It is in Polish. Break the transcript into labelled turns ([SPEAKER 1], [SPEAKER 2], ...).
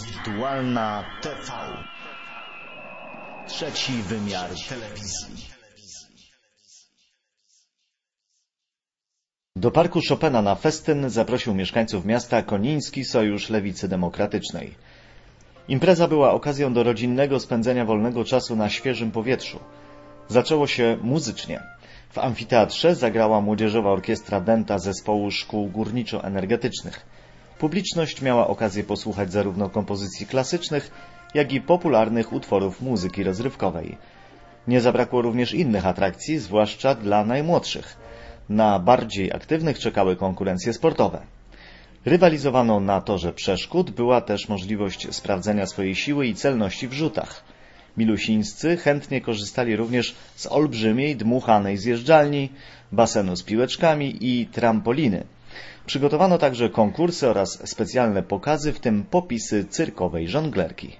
[SPEAKER 1] Wirtualna TV. Trzeci wymiar telewizji.
[SPEAKER 2] Do parku Chopina na festyn zaprosił mieszkańców miasta Koniński Sojusz Lewicy Demokratycznej. Impreza była okazją do rodzinnego spędzenia wolnego czasu na świeżym powietrzu. Zaczęło się muzycznie. W amfiteatrze zagrała młodzieżowa orkiestra dęta zespołu szkół górniczo-energetycznych. Publiczność miała okazję posłuchać zarówno kompozycji klasycznych, jak i popularnych utworów muzyki rozrywkowej. Nie zabrakło również innych atrakcji, zwłaszcza dla najmłodszych. Na bardziej aktywnych czekały konkurencje sportowe. Rywalizowano na torze przeszkód, była też możliwość sprawdzenia swojej siły i celności w rzutach. Milusińscy chętnie korzystali również z olbrzymiej, dmuchanej zjeżdżalni, basenu z piłeczkami i trampoliny. Przygotowano także konkursy oraz specjalne pokazy, w tym popisy cyrkowej żonglerki.